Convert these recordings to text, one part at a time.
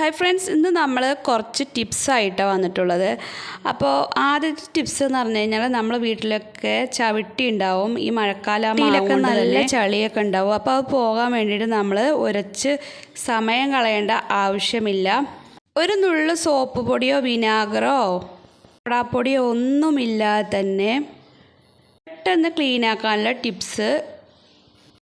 Hi friends ഇന്ന് നമ്മൾ കുറച്ച് ടിപ്സായിട്ടാണ് വന്നിട്ടുള്ളത്. അപ്പോൾ ആദ്യത്തെ ടിപ്സ് എന്ന് പറഞ്ഞു കഴിഞ്ഞാൽ നമ്മൾ വീട്ടിലൊക്കെ ചവിട്ടി ഉണ്ടാവും. ഈ മഴക്കാലമാകുമ്പോൾ നല്ല ചളിയൊക്കെ ഉണ്ടാവും. അപ്പോൾ അത് പോകാൻ വേണ്ടിയിട്ട് നമ്മൾ ഉരച്ച് സമയം കളയേണ്ട ആവശ്യമില്ല. ഒരു നുള്ളു സോപ്പ് പൊടിയോ വിനാഗറോ പൊടിയോ ഒന്നുമില്ലാതെ തന്നെ പെട്ടെന്ന് ക്ലീനാക്കാനുള്ള ടിപ്സ്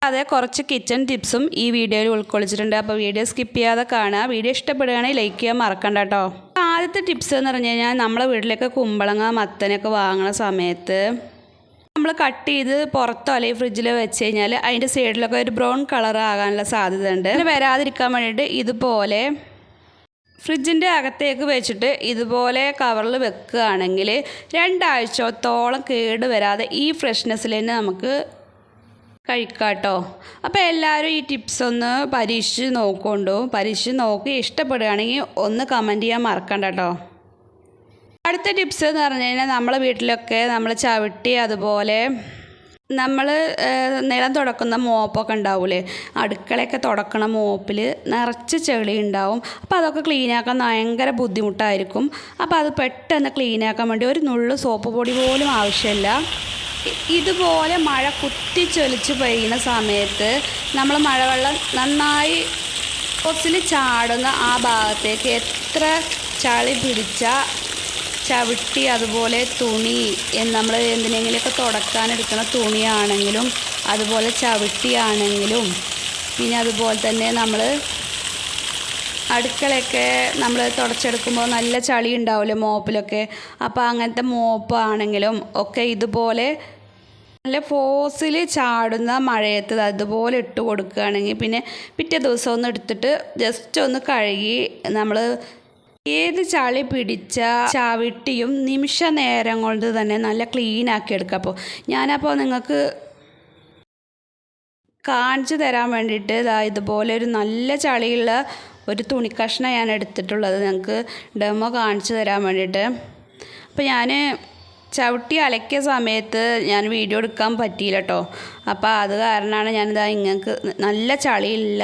അതെ കുറച്ച് കിച്ചൺ ടിപ്സും ഈ വീഡിയോയിൽ ഉൾക്കൊള്ളിച്ചിട്ടുണ്ട്. അപ്പോൾ വീഡിയോ സ്കിപ്പ് ചെയ്യാതെ കാണുക. വീഡിയോ ഇഷ്ടപ്പെടുകയാണെങ്കിൽ ലൈക്ക് ചെയ്യാൻ മറക്കണ്ട കേട്ടോ. ആദ്യത്തെ ടിപ്സ് എന്ന് പറഞ്ഞു കഴിഞ്ഞാൽ നമ്മളെ വീട്ടിലേക്ക് കുമ്പളങ്ങ മത്തനൊക്കെ വാങ്ങുന്ന സമയത്ത് നമ്മൾ കട്ട് ചെയ്ത് പുറത്തോ അല്ലെങ്കിൽ ഫ്രിഡ്ജിൽ വെച്ച് കഴിഞ്ഞാൽ അതിന്റെ സൈഡിലൊക്കെ ഒരു ബ്രൗൺ കളർ ആകാനുള്ള സാധ്യത ഉണ്ട് അങ്ങനെ വരാതിരിക്കാൻ വേണ്ടിയിട്ട് ഇതുപോലെ ഫ്രിഡ്ജിന്റെ അകത്തേക്ക് വെച്ചിട്ട് ഇതുപോലെ കവറിൽ വെക്കുകയാണെങ്കിൽ രണ്ടാഴ്ചത്തോളം കേട് വരാതെ ഈ ഫ്രഷ്നെസ്സിൽ തന്നെ നമുക്ക് കഴിക്കാം കേട്ടോ അപ്പോൾ എല്ലാവരും ഈ ടിപ്സ് ഒന്ന് പരീക്ഷിച്ച് നോക്കൊണ്ടു. പരീക്ഷിച്ച് നോക്കി ഇഷ്ടപ്പെടുകയാണെങ്കിൽ ഒന്ന് കമന്റ് ചെയ്യാൻ മറക്കണ്ട കേട്ടോ അടുത്ത ടിപ്സ് എന്ന് പറഞ്ഞു കഴിഞ്ഞാൽ നമ്മളെ വീട്ടിലൊക്കെ നമ്മൾ ചവിട്ടി അതുപോലെ നമ്മൾ നിലം തുടക്കുന്ന മോപ്പൊക്കെ ഉണ്ടാവില്ലേ അടുക്കളയൊക്കെ തുടക്കണ മോപ്പിൽ നിറച്ച് ചെളി ഉണ്ടാവും. അപ്പോൾ അതൊക്കെ ക്ലീനാക്കാൻ ഭയങ്കര ബുദ്ധിമുട്ടായിരിക്കും. അപ്പോൾ അത് പെട്ടെന്ന് ക്ലീനാക്കാൻ വേണ്ടി ഒരു നുള്ളു സോപ്പ് പൊടി പോലും ആവശ്യമില്ല. ഇതുപോലെ മഴ കുത്തിച്ചൊലിച്ച് പെയ്യുന്ന സമയത്ത് നമ്മൾ മഴവെള്ളം നന്നായി കൊസിൽ ചാടുന്ന ആ ഭാഗത്തേക്ക് എത്ര ചളി പിടിച്ച ചവിട്ടി അതുപോലെ തുണി നമ്മൾ എന്തിനെങ്കിലുമൊക്കെ തുടക്കാനെടുക്കുന്ന തുണിയാണെങ്കിലും അതുപോലെ ചവിട്ടിയാണെങ്കിലും പിന്നെ അതുപോലെ തന്നെ നമ്മൾ അടുക്കളയൊക്കെ നമ്മൾ തുടച്ചെടുക്കുമ്പോൾ നല്ല ചളി ഉണ്ടാവില്ലേ മോപ്പിലൊക്കെ. അപ്പോൾ അങ്ങനത്തെ മോപ്പാണെങ്കിലും ഒക്കെ ഇതുപോലെ നല്ല ഫോസിൽ ചാടുന്ന മഴയത്ത് അതുപോലെ ഇട്ട് കൊടുക്കുകയാണെങ്കിൽ പിന്നെ പിറ്റേ ദിവസം ഒന്ന് എടുത്തിട്ട് ജസ്റ്റ് ഒന്ന് കഴുകി നമ്മൾ ഏത് ചളി പിടിച്ച ചവിട്ടിയും നിമിഷ നേരം കൊണ്ട് തന്നെ നല്ല ക്ലീൻ ആക്കി എടുക്കുക. അപ്പോൾ ഞാനപ്പോൾ നിങ്ങൾക്ക് കാണിച്ചു തരാൻ വേണ്ടിയിട്ട് ഇതാ ഇതുപോലെ ഒരു നല്ല ചളിയുള്ള ഒരു തുണിക്കഷ്ണം ഞാൻ എടുത്തിട്ടുള്ളത് ഞങ്ങൾക്ക് ഡെമോ കാണിച്ചു തരാൻ വേണ്ടിയിട്ട്. അപ്പോൾ ഞാൻ ചവിട്ടി അലക്കിയ സമയത്ത് ഞാൻ വീഡിയോ എടുക്കാൻ പറ്റിയില്ല കേട്ടോ. അപ്പോൾ അത് കാരണമാണ് ഞാനിതാ ഇങ്ങൾക്ക് നല്ല ചളിയില്ല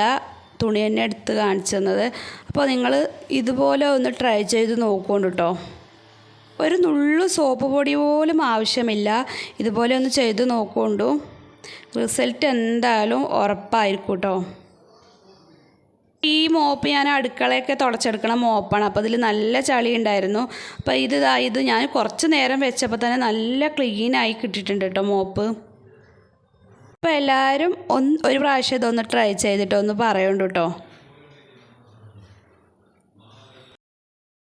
തുണി തന്നെ എടുത്ത് കാണിച്ചു തന്നത്. അപ്പോൾ നിങ്ങൾ ഇതുപോലെ ഒന്ന് ട്രൈ ചെയ്ത് നോക്കുകൊണ്ട് കേട്ടോ. ഒരു നുള്ളു സോപ്പ് പൊടി പോലും ആവശ്യമില്ല. ഇതുപോലെ ഒന്ന് ചെയ്ത് നോക്കുകൊണ്ടു റിസൾട്ട് എന്തായാലും ഉറപ്പായിരിക്കും കേട്ടോ. ഈ മോപ്പ് ഞാൻ അടുക്കളയൊക്കെ തുടച്ചെടുക്കണ മോപ്പാണ്. അപ്പോൾ അതിൽ നല്ല ചളി ഉണ്ടായിരുന്നു. അപ്പോൾ ഇത് ഇത് ഞാൻ കുറച്ച് നേരം വെച്ചപ്പോൾ തന്നെ നല്ല ക്ലീനായി കിട്ടിയിട്ടുണ്ട് കേട്ടോ മോപ്പ്. അപ്പോൾ എല്ലാവരും ഒന്ന് ഒരു പ്രാവശ്യം ഇതൊന്ന് ട്രൈ ചെയ്തിട്ടൊന്ന് ഒന്ന് പറയുന്നുണ്ട് കേട്ടോ